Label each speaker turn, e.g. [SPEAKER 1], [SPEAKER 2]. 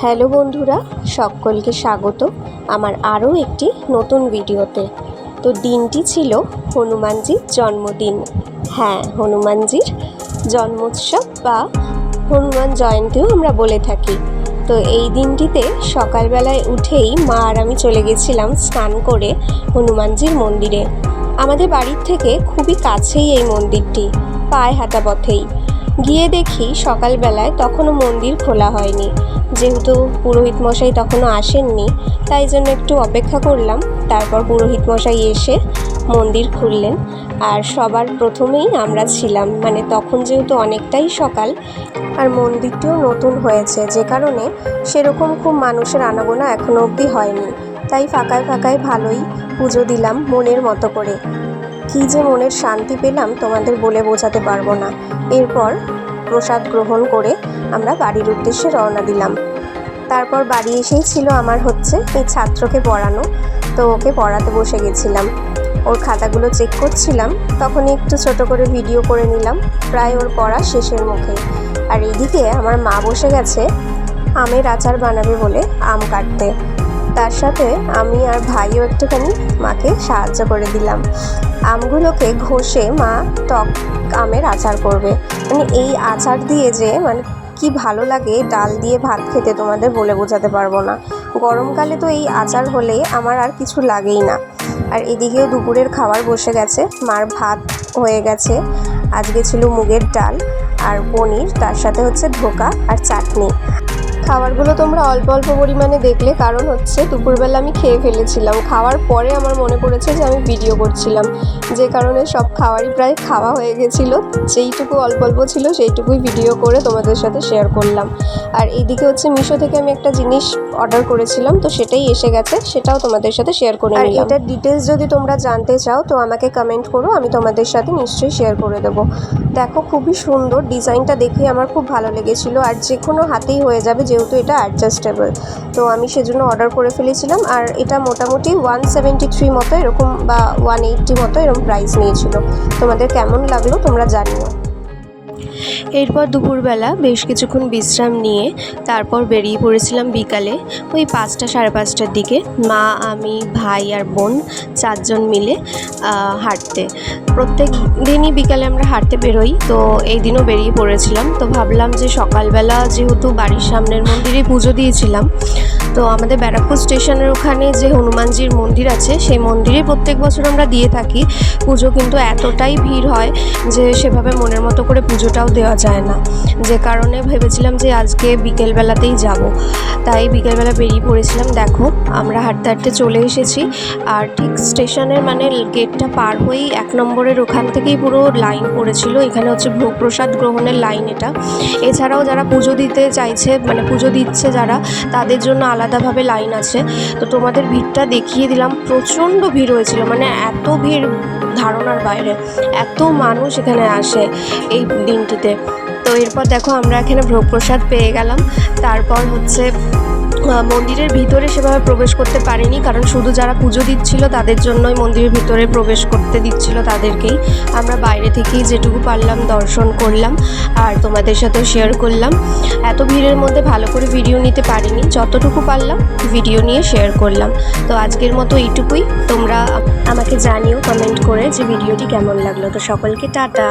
[SPEAKER 1] Hello বন্ধুরা, সকলকে স্বাগত আমার আরও একটি নতুন ভিডিওতে। তো দিনটি ছিল হনুমানজির জন্মদিন। হ্যাঁ হনুমানজির জন্মোৎসব বা হনুমান জয়ন্তীও আমরা বলে থাকি। তো এই দিনটিতে সকালবেলায় উঠেই মা আর আমি চলে গেছিলাম স্নান করে হনুমানজির মন্দিরে। আমাদের বাড়ির থেকে খুবই কাছেই এই মন্দিরটি, পায়ে হাঁটা পথেই। গিয়ে দেখি সকালবেলায় তখনও মন্দির খোলা হয়নি। যেহেতু পুরোহিত মশাই তখনও আসেননি, তাই জন্য একটু অপেক্ষা করলাম। তারপর পুরোহিত মশাই এসে মন্দির খুললেন। আর সবার প্রথমেই আমরা ছিলাম। মানে তখন যেহেতু অনেকটাই সকাল, আর মন্দিরটিও নতুন হয়েছে, যে কারণে সেরকম খুব মানুষের আনাগোনা এখনও অবধি হয়নি। তাই ফাঁকায় ফাঁকায় ভালোই পুজো দিলাম মনের মতো করে। কী যে মনের শান্তি পেলাম তোমাদের বলে বোঝাতে পারব না। এরপর প্রসাদ গ্রহণ করে আমরা বাড়ির উদ্দেশ্যে রওনা দিলাম। তারপর বাড়ি এসেই ছিল আমার হচ্ছে এই ছাত্রকে পড়ানো। তো ওকে পড়াতে বসে গেছিলাম। ওর খাতাগুলো চেক করছিলাম। তখনই একটু ছোট করে ভিডিও করে নিলাম। প্রায় ওর পড়া শেষের মুখে। আর এইদিকে আমার মা বসে গেছে আমের আচার বানাবে বলে আম কাটতে। তার সাথে আমি আর ভাইও একটুখানি মাকে সাহায্য করে দিলাম। আমগুলোকে ঘষে মা টক আমের আচার করবে। মানে এই আচার দিয়ে যে মানে কি ভালো লাগে, ডাল দিয়ে ভাত খেতে তোমাদের বলে বোঝাতে পারব না। গরমকালে তো এই আচার হলে আমার আর কিছু লাগেই না। আর এদিকেও দুপুরের খাবার বসে গেছে। মার ভাত হয়ে গেছে। আজকে ছিল মুগের ডাল আর পনির, তার সাথে হচ্ছে ধোকা আর চাটনি। খাবারগুলো তোমরা অল্প অল্প পরিমাণে দেখলে, কারণ হচ্ছে দুপুরবেলা আমি খেয়ে ফেলেছিলাম। খাওয়ার পরে আমার মনে পড়েছে যে আমি ভিডিও করছিলাম। যে কারণে সব খাবারই প্রায় খাওয়া হয়ে গেছিল। যেইটুকু অল্প অল্প ছিল সেইটুকুই ভিডিও করে তোমাদের সাথে শেয়ার করলাম। আর এইদিকে হচ্ছে মিশো থেকে আমি একটা জিনিস অর্ডার করেছিলাম তো সেটাই এসে গেছে। সেটাও তোমাদের সাথে শেয়ার করে
[SPEAKER 2] আর
[SPEAKER 1] নিলাম। এটার ডিটেলস যদি তোমরা জানতে চাও তো আমাকে কমেন্ট করো আমি তোমাদের সাথে নিশ্চয়ই শেয়ার করে দেবো। দেখো খুবই সুন্দর ডিজাইনটা দেখে আমার খুব ভালো লেগেছিলো আর যে কোনো হাতেই হয়ে যাবে যেহেতু এটা অ্যাডজাস্টেবল তো আমি সেজন্য অর্ডার করে ফেলেছিলাম আর এটা মোটামুটি ওয়ান সেভেন্টি থ্রি মতো এরকম বা ওয়ান এইট্টি মতো এরকম প্রাইস নিয়েছিল। তোমাদের কেমন লাগল তোমরা জানিও। এরপর দুপুরবেলা বেশ কিছুক্ষণ বিশ্রাম নিয়ে তারপর বেরিয়ে পড়েছিলাম বিকালে, ওই পাঁচটা সাড়ে পাঁচটার দিকে। মা, আমি, ভাই আর বোন চারজন মিলে হাঁটতে। প্রত্যেক দিনই বিকালে আমরা হাঁটতে বেরোই, তো এই দিনও বেরিয়ে পড়েছিলাম। তো ভাবলাম যে সকালবেলা যেহেতু বাড়ির সামনের মন্দিরে পুজো দিয়েছিলাম, তো আমাদের ব্যারাকপুর স্টেশনের ওখানে যে হনুমানজির মন্দির আছে, সেই মন্দিরে প্রত্যেক বছর আমরা দিয়ে থাকি। পুজো কিন্তু এতটাই ভিড় হয় যে সেভাবে মনের মতো করে পুজোটাও দেওয়া যায় না। যে কারণে ভেবেছিলাম যে আজকে বিকেলবেলাতেই যাব। তাই বিকেলবেলা বেরিয়ে পড়েছিলাম। দেখো, আমরা হাঁটতে হাঁটতে চলে এসেছি। আর ঠিক স্টেশনের মানে গেটটা পার হয়েই এক নম্বরের ওখান থেকেই পুরো লাইন পড়েছিল। এখানে হচ্ছে ভোগ প্রসাদ গ্রহণের লাইন এটা। এছাড়াও যারা পুজো দিতে চাইছে মানে পুজো দিচ্ছে যারা, তাদের জন্য আলাদাভাবে লাইন আছে। তো তোমাদের ভিড়টা দেখিয়ে দিলাম। প্রচণ্ড ভিড় হয়েছিল মানে এত ভিড় ধারণার বাইরে। এত মানুষ এখানে আসে এই দিনটিতে। তো এরপর দেখো আমরা এখানে ভোগ প্রসাদ পেয়ে গেলাম। তারপর হচ্ছে মন্দিরের ভিতরে সেভাবে প্রবেশ করতে পারিনি, কারণ শুধু যারা পুজো দিচ্ছিল তাদের জন্যই মন্দিরের ভিতরে প্রবেশ করতে দিচ্ছিল তাদেরকেই। আমরা বাইরে থেকেই যেটুকু পারলাম দর্শন করলাম আর তোমাদের সাথে শেয়ার করলাম। এত ভিড়ের মধ্যে ভালো করে ভিডিও নিতে পারিনি, যতটুকু পারলাম ভিডিও নিয়ে শেয়ার করলাম। তো আজকের মতো এইটুকুই, তোমরা আমাকে জানিও কমেন্ট করে যে ভিডিওটি কেমন লাগল। তো সকলকে টাটা।